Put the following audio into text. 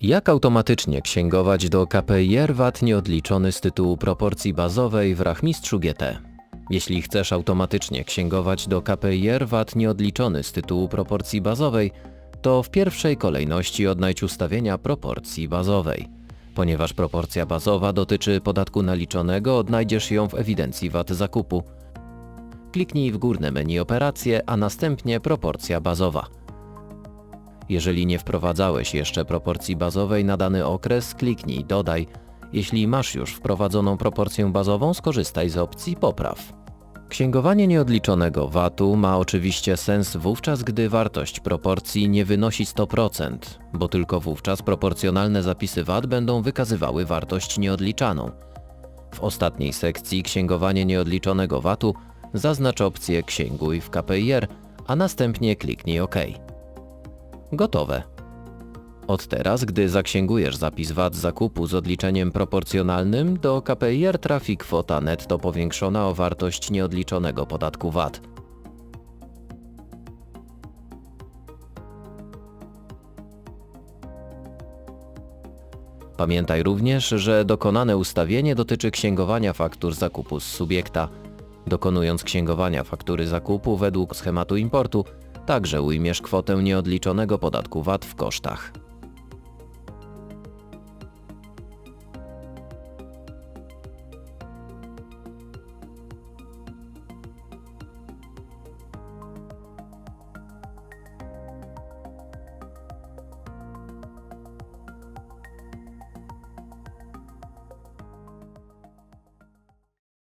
Jak automatycznie księgować do KPIR VAT nieodliczony z tytułu proporcji bazowej w rachmistrzu GT? Jeśli chcesz automatycznie księgować do KPIR VAT nieodliczony z tytułu proporcji bazowej, to w pierwszej kolejności odnajdź ustawienia proporcji bazowej. Ponieważ proporcja bazowa dotyczy podatku naliczonego, odnajdziesz ją w ewidencji VAT zakupu. Kliknij w górne menu Operacje, a następnie Proporcja bazowa. Jeżeli nie wprowadzałeś jeszcze proporcji bazowej na dany okres, kliknij Dodaj. Jeśli masz już wprowadzoną proporcję bazową, skorzystaj z opcji Popraw. Księgowanie nieodliczonego VAT-u ma oczywiście sens wówczas, gdy wartość proporcji nie wynosi 100%, bo tylko wówczas proporcjonalne zapisy VAT będą wykazywały wartość nieodliczaną. W ostatniej sekcji Księgowanie nieodliczonego VAT-u zaznacz opcję Księguj w KPIR, a następnie kliknij OK. Gotowe. Od teraz, gdy zaksięgujesz zapis VAT zakupu z odliczeniem proporcjonalnym, do KPIR trafi kwota netto powiększona o wartość nieodliczonego podatku VAT. Pamiętaj również, że dokonane ustawienie dotyczy księgowania faktur zakupu z subiekta. Dokonując księgowania faktury zakupu według schematu importu, także ujmiesz kwotę nieodliczonego podatku VAT w kosztach.